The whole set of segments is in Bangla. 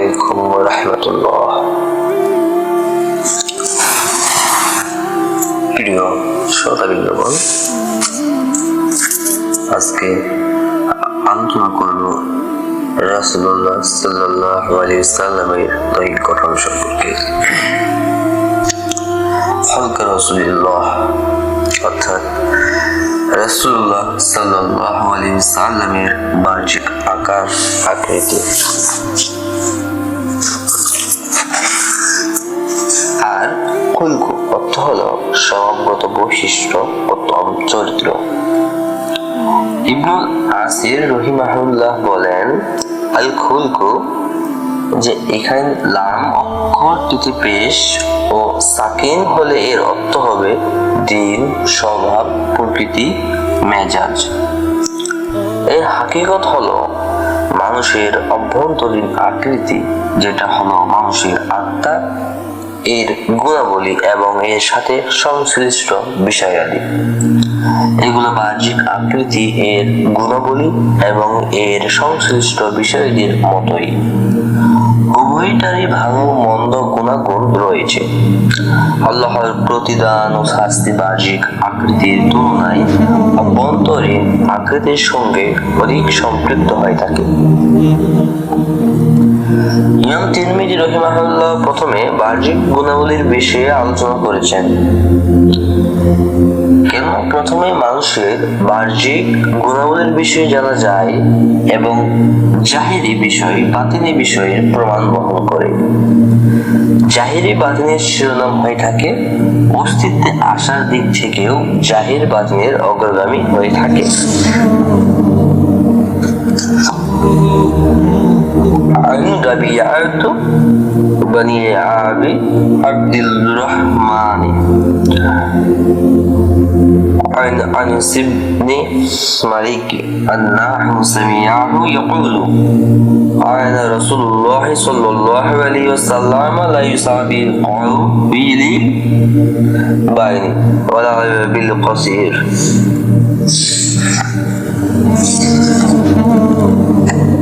আসসালামু আলাইকুম রহমতুল্লাহ প্রিয় শ্রোতাবৃন্দগণ আজকে আলোচনা করব রাসুল্লাহ সাল্লাহ আলী সাল্লামের দৈহিক গঠন সম্পর্কে। হলকা রসুলিল্লাহ, অর্থাৎ রাসুল্লাহ সাল্লাহ আলী সাল্লামের বাহ্যিক আকার আকৃতি। কুলকু অর্থ হল স্বভাবগত বৈশিষ্ট্য ও চরিত্র। ইবনুল আসির রহিমাহুল্লাহ বলেন আল খুলকু যে এখানে লাম অক্ষরটিতে পেশ ও সাকিন হলে এর অর্থ হবে দিন, স্বভাব, প্রকৃতি, মেজাজ। এর হাকিকত হলো মানুষের অভ্যন্তরীণ আকৃতি, যেটা হলো মানুষের আত্মা এর গুণাবলী এবং এর সাথে সংশ্লিষ্ট বিষয়াদি। এগুলো বাহ্যিক আকৃতি, এর গুণাবলী এবং এর সংশ্লিষ্ট বিষয়টির মতোই। উভয়টারই ভালো, মন্দ গুণাগুণ রয়েছে। আল্লাহর প্রতিদান ও শাস্তি বাহ্যিক আকৃতির তুলনায় অভ্যন্তরীণ আকৃতির সঙ্গে অধিক সম্পৃক্ত হয়ে থাকে। ইমাম তিরমিজি রহিমাহুল্লাহ প্রথমে বাহ্যিক গুণাবলীর বিষয়ে আলোচনা করেছেন। কেন? প্রথমে মানুষের বাহ্যিক গুণাবলীর বিষয়ে জানা যায় এবং জাহিরি বিষয়, বাতিনি বিষয়ের প্রমাণ বহন করে। জাহিরি বাতিনের শিরোনাম হয়ে থাকে, অস্তিত্বে আসার দিক থেকেও জাহির বাতিনের অগ্রগামী হয়ে থাকে। عن ربيعة بني عابد عبد الرحمن عن أنس بن مالك أنه سمعه يقول قال رسول الله صلى الله عليه وسلم لا يصابي القوي بين ولا بالقصير.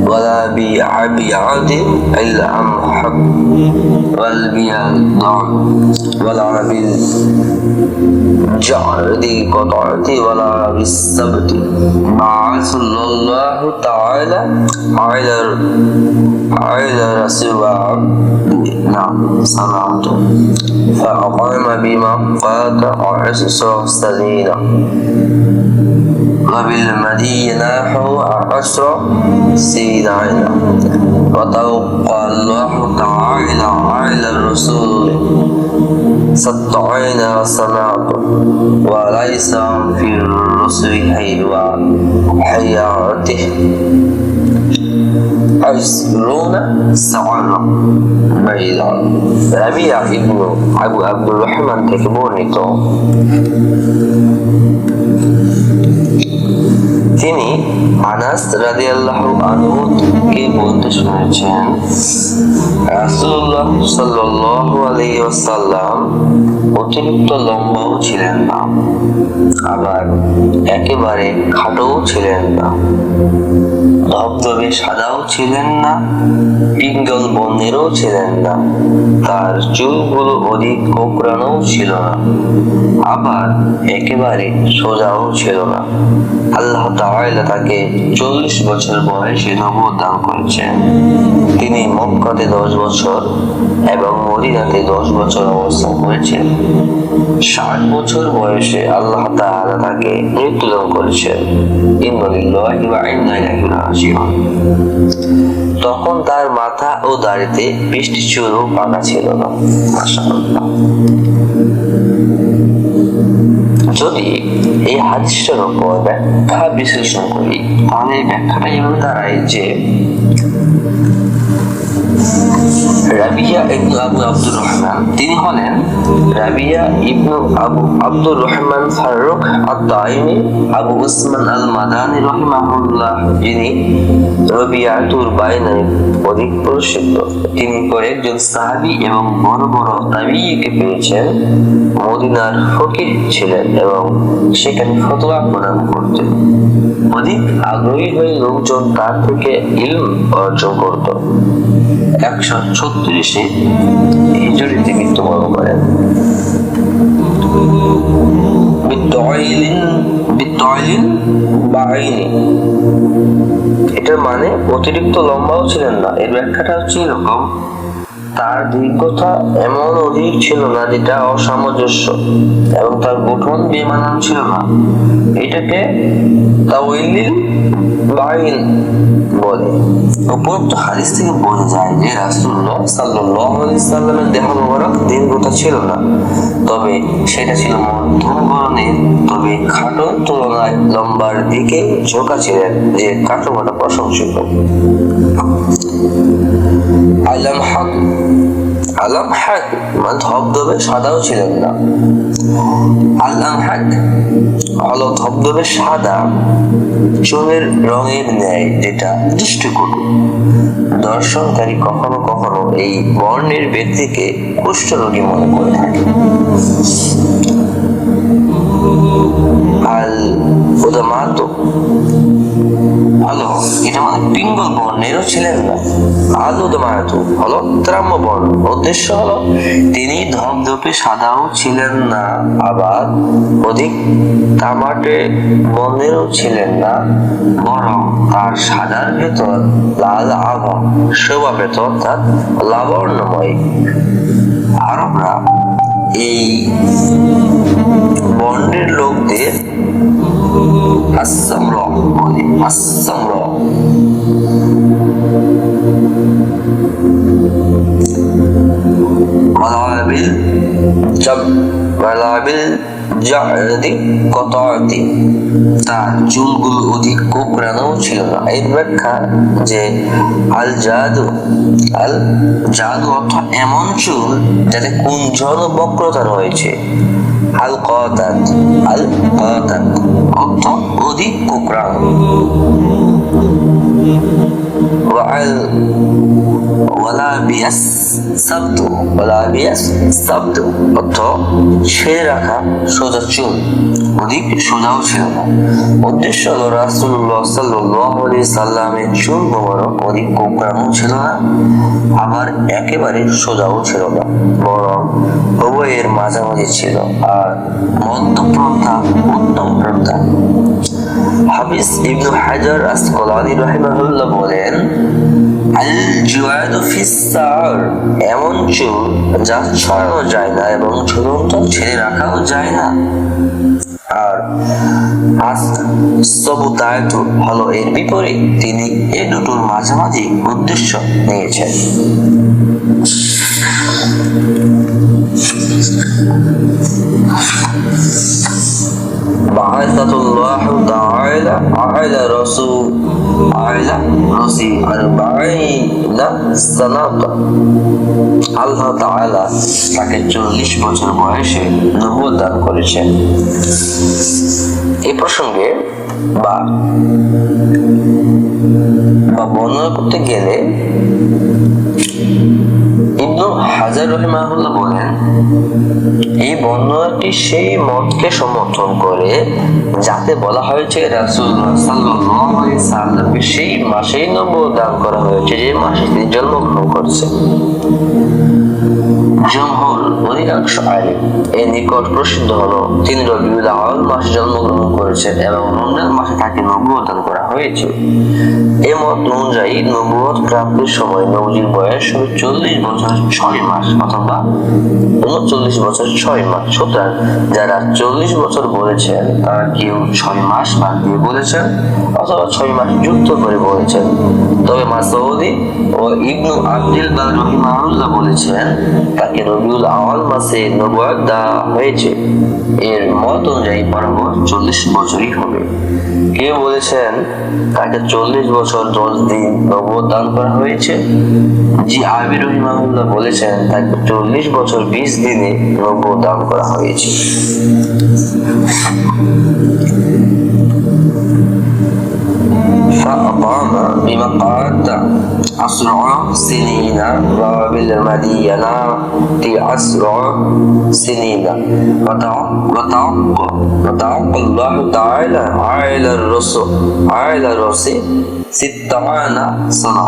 ولا عن حق والبيض ولا بالجعد قطعة ولا بالسبت. بعث الله تعالى على على رسول نعم. سمعت فأقام بما قاد عشر سنين. وبالمدينة عشر سنين وتوقع الله تعالى على الرسول. سبعين سنة وليس في الرسل حيوان. حياته عشرون سنة بيضا ربيع ابن أبو عبد الرحمن থেকে বর্ণিত তিনি আনাস রাজি আল্লাহ কে বলতে শুনেছেন রাসুল্লাহ সাল্লাহ আলাইসাল্লাম অতিরিক্ত লম্বাও ছিলেন না আবার একেবারে খাটোও ছিলেন না ধবধবে সাদাও ছিলেন না, পিঙ্গল বন্দিরও ছিলেন না, তার চুলগুলো অধিক কোকড়ানোও ছিল না, আবার একেবারে সোজাও ছিল না। আল্লাহ তাআলা তাকে চল্লিশ বছর বয়সে নবদান দান করেছেন। তিনি মক্কাতে দশ বছর এবং মদিনাতে দশ বছর অবস্থান করেছেন। ষাট বছর বয়সে আল্লাহ তাআলা তাকে মৃত্যুদান করেছেন। তখন তার মাথা ও দাড়িতে বৃষ্টি চুলও পাকা ছিল না। যদি এই হাদিসটার উপর ব্যাখ্যা বিশ্লেষণ করি, তাহলে ব্যাখ্যাটা এভাবে দাঁড়ায় যে রাবিয়া ইবনু আবু আব্দুর রহমান। তিনি হলেন রাবিয়া ইবনু আবু আব্দুর রহমান ফারুক আদ-দাইমি আবু উসমান আল মাদানি রহিমাহুল্লাহ। যিনি রবিয়াতুর বাইনায় অধিক প্রসিদ্ধ। তিনি কয়েকজন সাহাবী এবং বড় বড় তাবিঈকে পেয়েছেন। মদিনার ফকির ছিলেন এবং সেখানে ফতোয়া প্রদান করতেন। অধিক আগ্রহী হয়ে লোকজন তার থেকে ইলম অর্জন করত। একশো ছত্রিশে হিজড়িতে মৃত্যুবরণ করেন। এটার মানে অতিরিক্ত লম্বাও ছিলেন না। এর ব্যাখ্যাটা হচ্ছে এরকম। তার দীর্ঘতা এমন অধিক ছিল না যেটা অসামঞ্জস্য, এবং তার গঠন বেমানান ছিল না। এটাকে বাইন বলে। উপরোক্ত হাদিস থেকে বোঝা যায় যে রাসূলুল্লাহ সাল্লাল্লাহু আলাইহি সাল্লামের দেহ মোবারক দীর্ঘতা ছিল না, তবে সেটা ছিল মধ্যম গড়নের তবে খাটোর তুলনায় লম্বার দিকে ঝোঁকা ছিলেন যে কাটা প্রশংসিত। আলম হক আলম হক মানে ধবধবে সাদাও ছিলেন না। আলম হক হলো ধবধবে সাদা চুলের রঙের ন্যায় যেটা দৃষ্টিকটু। দর্শনকারী কখনো কখনো এই বর্ণের ব্যক্তিকে কুষ্ঠরোগী মনে করে থাকে। হলো ত্রাম্য বর্ণ উদ্দেশ্য হলো, তিনি ধপধপে সাদাও ছিলেন না, আবার অধিক তামাটে ছিলেন না, বরং তার সাদার ভেতর লাল আভা, শোভা অর্থাৎ আরবরা এই বর্ণের লোকদের আসামর বলে আসামর ওয়ালাবিল jump ওয়ালাবিল জাদি ছিল না। এর যে আল জাদু অর্থ এমন চুল যাতে কুঞ্জন বক্রতা রয়েছে। আল কতাত আল কতাত অর্থ অধিক কোকড়ানো। ওয়াল ওয়ালাবিয়াস শব্দ ওয়ালাবিয়াস শব্দ অর্থ ছেড়ে রাখা সোজা চুল। অধিক সোজাও ছিল না। উদ্দেশ্য হলো রাসুল্লাহ সাল্লি সাল্লামের চুল মোবারক অধিক কোকড়ানো ছিল না, আবার একেবারে সোজাও ছিল না, বরং উভয়ের মাঝামাঝি ছিল। আর মধ্যপ্রথা, উত্তম প্রথা। হাফিজ ইবনু হাজার আসকলানি রাহিমাহুল্লাহ বলেন আল জুয়াদু ফিসার এমন চুল যা ছড়ানো যায় না এবং ঝুলন্ত ছেড়ে রাখাও যায় না। আর সবুতায়তু হলো এর বিপরীত, তিনি এ দুটোর মাঝামাঝি উদ্দেশ্য নিয়েছেন। বাআসাতুল্লাহ তাআলা আলা রাসূল আলা রাসূল আর বাইনা সালাত আল্লাহ তাআলা তাকে 40 বছর বয়সে নবুয়ত দান করেছেন। এই প্রসঙ্গে বা বা বর্ণনা করতে গেলে ইবনু হাজার রহিমাহুল্লাহ বলেন, এই বর্ণনাটি সেই মতকে সমর্থন করে যাতে বলা হয়েছে রাসুল্লাহ সাল্লামকে সেই মাসেই নবুয়ত দান করা হয়েছে যে মাসে তিনি জন্মগ্রহণ করেছেন। জমহুর অধিকাংশ আলিম এর নিকট প্রসিদ্ধ হলো, তিনি রবিউল আওয়াল মাসে জন্মগ্রহণ করেছেন এবং রমজান মাসে তাকে নবুয়ত দান করা হয়েছে। এ মত অনুযায়ী নবুয়ত প্রাপ্তির সময় নবজির বয়স হবে চল্লিশ বছর ছয় মাস অথবা উনচল্লিশ বছর ছয় মাস। সুতরাং যারা চল্লিশ বছর বলেছেন, তারা কেউ ছয় মাস বাদ দিয়ে বলেছেন অথবা ছয় মাস যুক্ত করে বলেছেন। তবে মাসউদি ও ইবনু আব্দুল বার রহিমাহুল্লাহ বলেছেন তাকে রবিউল আওয়াল মাসে নবুয়াত দেওয়া হয়েছে। এর মত অনুযায়ী বরাবর চল্লিশ বছরই হবে। কেউ বলেছেন, তাকে চল্লিশ বছর দশ দিন নবুয়ত দান করা হয়েছে। জি আবি রহিমাহুল্লাহ বলেছেন, তাকে চল্লিশ বছর বিশ দিনে নবুয়ত দান করা হয়েছে। فأقام بمقعد أسرع سنين وبالمدينة أسرع سنين وتوقع وتوقع الله تعالى على الرسل على الرسل সিত্তামানা সানা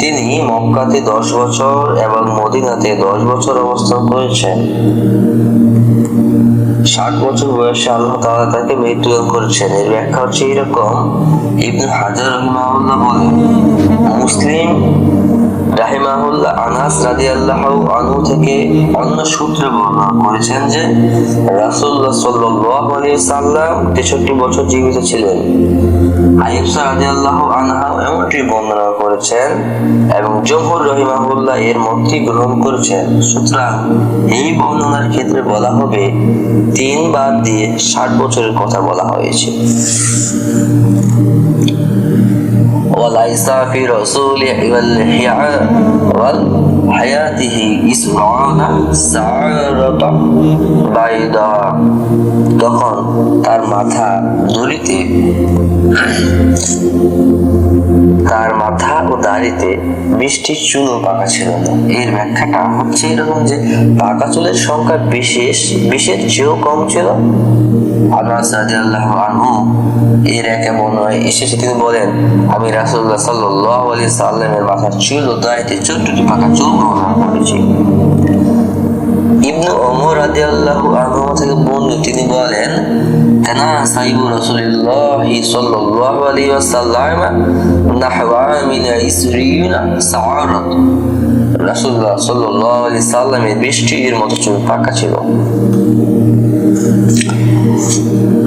তিনি মক্কাতে দশ বছর এবং মদিনাতে দশ বছর অবস্থান করেছেন ষাট বছর বয়সে আল্লাহ তালা তাকে মৃত্যুদান করেছেন। এর ব্যাখ্যা হচ্ছে এরকম ইবনে হাজার রহিমাহুল্লাহ বলেন, মুসলিম রাহিমাহুল্লাহ আনাস রাদিয়াল্লাহু আনহু থেকে অন্য সূত্রে বর্ণনা করেছেন যে রাসূলুল্লাহ সাল্লাল্লাহু আলাইহি সাল্লাম 63 বছর জীবিত ছিলেন। আইয়ুবসা রাদিয়াল্লাহু আনহা এমনটি বর্ণনা করেছেন এবং জমহুর রহিমাহুল্লাহ এর মতটি গ্রহণ করেছেন। সুতরাং এই বর্ণনার ক্ষেত্রে বলা হবে তিন বাদ দিয়ে ষাট বছরের কথা বলা হয়েছে। وليس في رسول والحياة والحياته إسرعون سعرة বাইদা তখন তার মাথা দড়িতে তার মাথা ও দাড়িতে বৃষ্টির চুলও পাকা ছিল না এর ব্যাখ্যাটা হচ্ছে এরকম যে পাকা চুলের সংখ্যা বিশেষ বিশের চেয়েও কম ছিল আনাস রাদিয়াল্লাহু আনহু এর একে বর্ণনায় এসেছে তিনি বলেন আমি রাসূলুল্লাহ সাল্লাহ আলী সাল্লামের মাথার চুল ও দাড়িতে চোদ্দটি পাকা চুল গ্রহণ করেছে। ইবনু অমর আদি আল্লাহ আনহু থেকে বর্ণিত তিনি বলেন কানা সাইবু রাসূলুল্লাহ সাল্লাল্লাহু আলাইহি রাসূলুল্লাহ সাল্লাল্লাহু আলাইহি সাল্লামের বৃষ্টির মতো চুল পাকা ছিল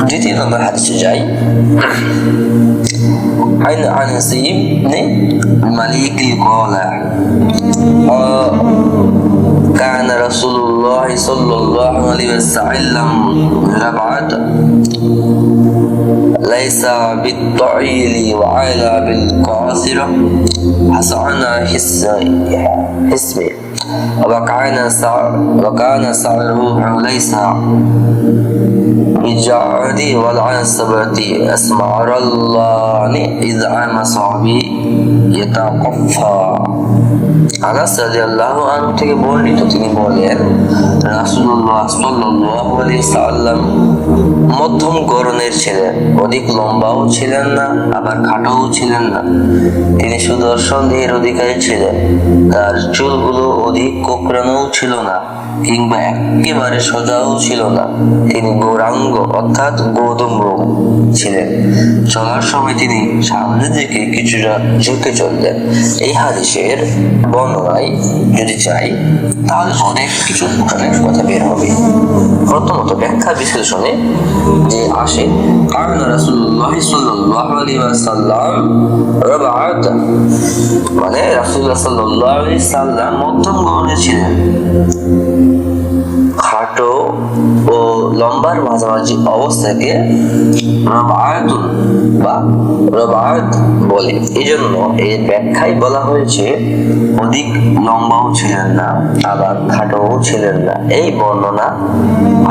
দ্বিতীয় নম্বর হাদিসে যাই عن أنس بن مالك قال كان رسول الله صلى الله عليه وسلم ربعة. ليس بالطويل وعلى بالقاصرة. حسن حسمه وكان سعر وكان سعره ليس بالجعد والعنصبة أسمار الله إذا عم صعبي يتقفى আনাস রাদিয়াল্লাহু আনহু থেকে বর্ণিত তিনি বলেন রাসূলুল্লাহ সাল্লাল্লাহু আলাইহি সাল্লাম মধ্যম গড়নের ছিলেন অধিক লম্বাও ছিলেন না আবার খাটোও ছিলেন না তিনি সুদর্শন দেহের অধিকারী ছিলেন তার চুলগুলো অধিক কোকড়ানোও ছিল না, কিংবা একেবারে সোজাও ছিল না। তিনি গৌরাঙ্গ অর্থাৎ গৌতম ছিলেন। চলার সময় তিনি সামনের দিকে কিছুটা ঝুঁকে চললেন এই হাদিসের বর্ণনায় যদি চাই, তাহলে অনেক কিছু অনেক কথা বের হবে। প্রথমত ব্যাখ্যা বিশ্লেষণে যে আসে কারণ রাসূলুল্লাহ সাল্লাল্লাহু আলাইহি ওয়াসাল্লাম রাবাত মানে রাসূলুল্লাহ সাল্লাল্লাহু আলাইহি সাল্লাম মধ্যম গড়নের ছিলেন খাটো লম্বার মাঝামাঝি অবস্থাকে রবায়াতুন বা রবায়াত বলে। এই জন্য এর ব্যাখ্যায় বলা হয়েছে, অধিক লম্বাও ছিলেন না, আবার খাটোও ছিলেন না। এই বর্ণনা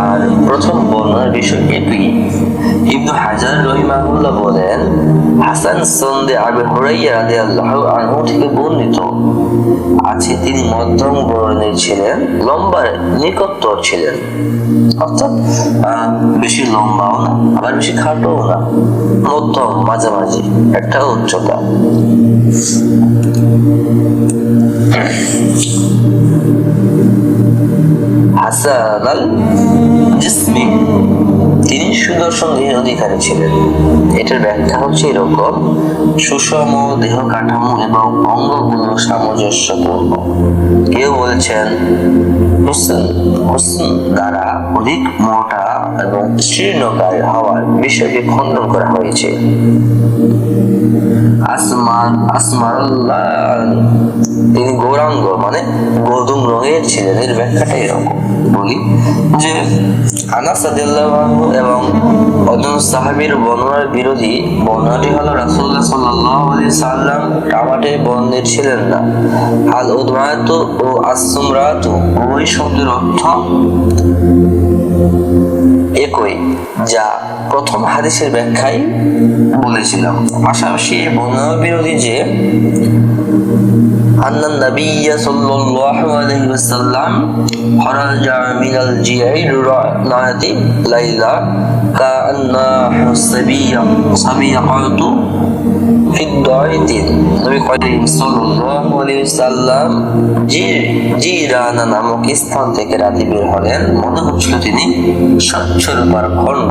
আর প্রথম বর্ণনার বিষয় হাজার রহিমাহুল্লাহ বলেন, হাসান সন্দে আবি থেকে বর্ণিত আছে, তিনি মধ্যম বর্ণের ছিলেন, লম্বার নিকটতর ছিলেন। অর্থাৎ বেশি লম্বাও না আবার বেশি খাটোও না মধ্যম মাঝামাঝি একটা উচ্চতা। হাসান জিসমি। সুদর্শন দেহের অধিকারী ছিলেন। এটার ব্যাখ্যা হচ্ছে এরকম, সুষম দেহ কাঠামো এবং অঙ্গগুলো সামঞ্জস্যপূর্ণ। কেউ বলছেন, হুসন হুসন দ্বারা অধিক মোটা এবং শীর্ণকায় হওয়ার বিষয়কে খণ্ডন করা হয়েছে। তিনি গৌরাঙ্গ মানে গোধুম রঙের ছিলেন এর ব্যাখ্যাটা এরকম। বলি যে আনাস এবং অজন সাহাবীর বর্ণনার বিরোধী বর্ণনাটি হলো রাসূলুল্লাহ সাল্লাল্লাহু আলাইহি সাল্লাম। টামাটে বর্ণের ছিলেন না। আল উদমায়াতু ও আসসুমরাতু উভয় শব্দের অর্থ একই, যা প্রথম হাদিসের ব্যাখ্যায় বলেছিলাম। পাশাপাশি বর্ণনা বিরোধী যে أن النبي صلى الله عليه وسلم خرج من الجيرانة ليلة كأنه صبية صبيحة في الدعية নবী করিম সাল্লাল্লাহু আলাইহি সাল্লাম জি জিরানা নামক স্থান থেকে রাতে বের হলেন মনে হচ্ছিল তিনি স্বচ্ছ রূপার খণ্ড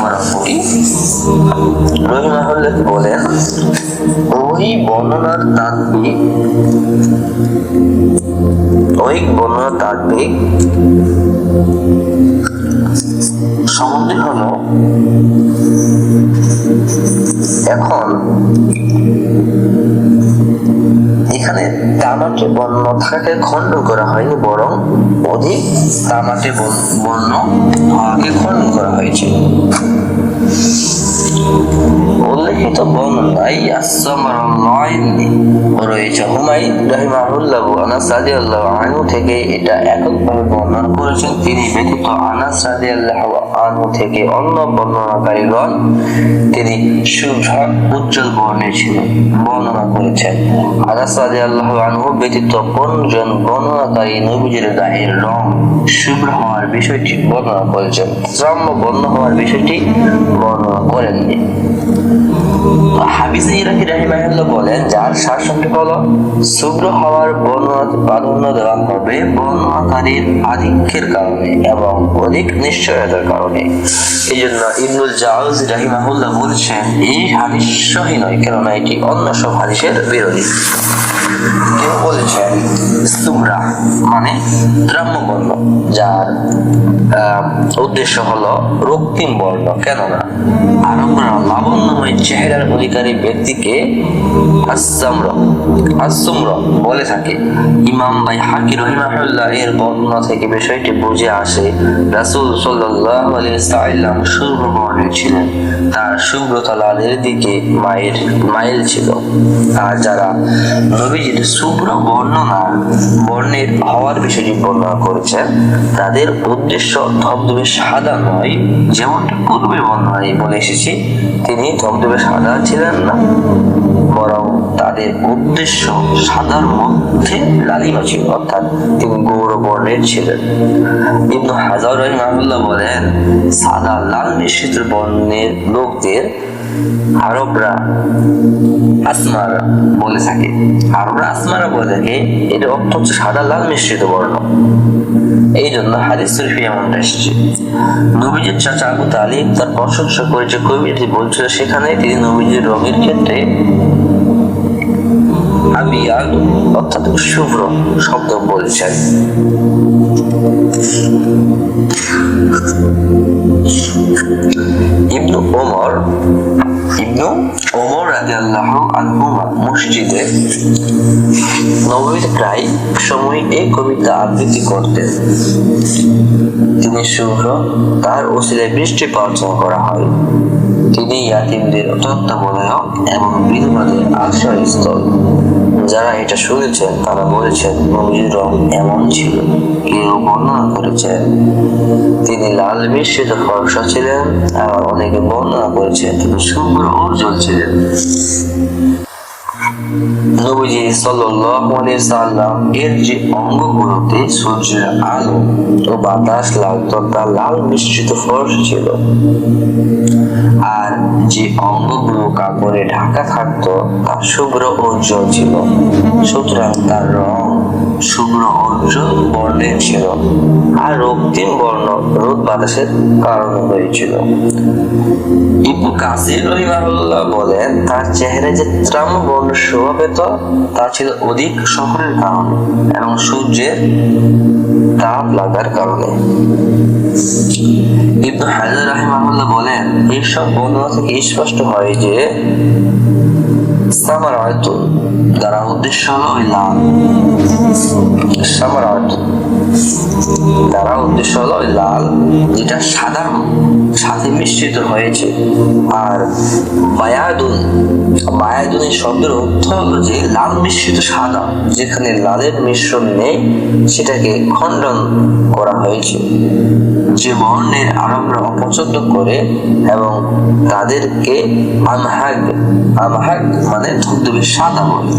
মুবারকপুরি রহিমাহুল্লাহ বলেন ওই বর্ণনার তাত্ত্বিক ওই বর্ণনার তাত্ত্বিক সম্বন্ধে হলো এখন এখানে তামাটে বর্ণ থাকাকে খণ্ডন করা হয়নি, বরং অধিক তামাটে বর্ণ- হওয়াকে খণ্ডন করা হয়েছে। উল্লেখিত বর্ণনায় রয়েছে হুমায়ুন রাহিমাহুল্লাহ আনাস রাদিয়াল্লাহু আনহু থেকে এটা এককভাবে বর্ণনা করেছেন। তিনি ব্যতীত আনাস রাদিয়াল্লাহু আনহু থেকে অন্য বর্ণনাকারীগণ, তিনি উজ্জ্বল ছিলেন বর্ণনা করেছেন। আনাস রাদিয়াল্লাহু আনহু ব্যতীত কোনজন বর্ণনাকারী নবীজির গায়ের রং শুভ্র হওয়ার বিষয়টি বর্ণনা করেছেন। শ্রাম্য বর্ণ হওয়ার বিষয়টি বর্ণনা করেননি বলেন, যার শাসনটি হলো শুভ্র হওয়ার বর্ণনা প্রাধান্য দেওয়া হবে বর্ণনাকারীর আধিক্যের কারণে এবং অধিক নিশ্চয়তার কারণে। এই জন্য ইবনুল জাউজ রাহিমাহুল্লাহ বলছেন, এই হাদিস সহি নয়, কেননা এটি অন্য সব হাদিসের বিরোধী। কেউ বলেছেন সুমরা মানে গ্রাম্য বর্ণ যার উদ্দেশ্য হলো রক্তিম বর্ণ, কেননা আরবরা লাবণ্যময় চেহারার অধিকারী ব্যক্তিকে আসাম্র আসুম্র বলে থাকে। ইমাম ভাই হাকি রহিমাহুল্লাহ এর বর্ণনা থেকে বিষয়টি বুঝে আসে, রাসূল সাল্লাল্লাহু আলাইহি সাল্লাম শুভ্র বর্ণের ছিলেন। তার শুভ্রতা লালের দিকে মায়ের মাইল ছিল। আর যারা নবীজির শুভ্র বর্ণনার বর্ণের হওয়ার বিষয়টি বর্ণনা করেছেন তাদের উদ্দেশ্য ধবধবে সাদা নয়, যেমনটি পূর্বে বর্ণনায় বলে এসেছি, তিনি ধবধবে সাদা ছিলেন না, বরং তাদের উদ্দেশ্য সাদার মধ্যে লালিমা ছিল অর্থাৎ তিনি গৌর বর্ণের ছিলেন। ইবনু হাজার রহিমাহুল্লাহ বলেন, সাদা লাল মিশ্রিত বর্ণের লোকদের আরবরা আসমারা বলে থাকে। আরবরা আসমারা বলে থাকে, এর অর্থ হচ্ছে সাদা লাল মিশ্রিত বর্ণ। এই জন্য হাদিস শরীফে এসেছে। নবীজির চাচা আবু তালিব তার প্রশংসা করে যে কবিটি বলছিল, সেখানে তিনি নবীজির রঙের ক্ষেত্রে আবিয়াল অর্থাৎ শুভ্র শব্দ বলেছেন। ইবনু ওমর ইবনু ওমর রাদিয়াল্লাহু আনহুমা মসজিদে। নবীর প্রায় সময় এই কবিতা আবৃত্তি করতেন। তিনি শুভ্র, তার ওসিলায় বৃষ্টি প্রার্থনা করা হয়। তিনি ইয়াতিমদের তত্ত্বাবধায়ক এবং বিধবাদের আশ্রয়স্থল। যারা এটা শুনেছেন, তারা বলেছেন নবীর রং এমন ছিল, কেউ বর্ণনা করেছেন। তিনি লাল মিশ্রিত ফর্সা ছিলেন আবার অনেকে বর্ণনা করেছেন তিনি শুভ্র উজ্জ্বল ছিলেন নবীজি সাল্লাম এর যে অঙ্গগুলোতে সূর্যের আলো ও বাতাস লাগতো তা লাল মিশ্রিত ফর্স ছিল। আর যে অঙ্গগুলো কাপড়ে ঢাকা থাকতো, তা শুভ্র উজ্জ্বল ছিল। সুতরাং তার রং শুভ্র অর্জুন বর্ণের ছিল আর রক্তিম বর্ণ রোদ বাতাসের কারণে হয়েছিল ইবু কাসির রহিমাহুল্লাহ বলেন, তার যে ত্রাম্য বর্ণ শোভা পেত, তা ছিল অধিক শহরের কারণে এবং সূর্যের তাপ লাগার কারণে। ইবনু হাজার রাহিমাহুল্লাহ বলেন এইসব বর্ণনা থেকে স্পষ্ট হয় যে সামারাতুন দ্বারা উদ্দেশ্য হলো ওই লাল। সামারাত দ্বারা উদ্দেশ্য হলো লাল, যেটা সাথে মিশ্রিত হয়েছে। আর বায়াদুন বায়াদুনের শব্দের অর্থ হলো যে লাল মিশ্রিত সাদা, যেখানে লালের মিশ্রণ নেই, সেটাকে খণ্ডন করা হয়েছে। যে বর্ণের আরবরা অপছন্দ করে এবং তাদেরকে আমহাগ আমহাগ মানে ধবধবে সাদা বলে।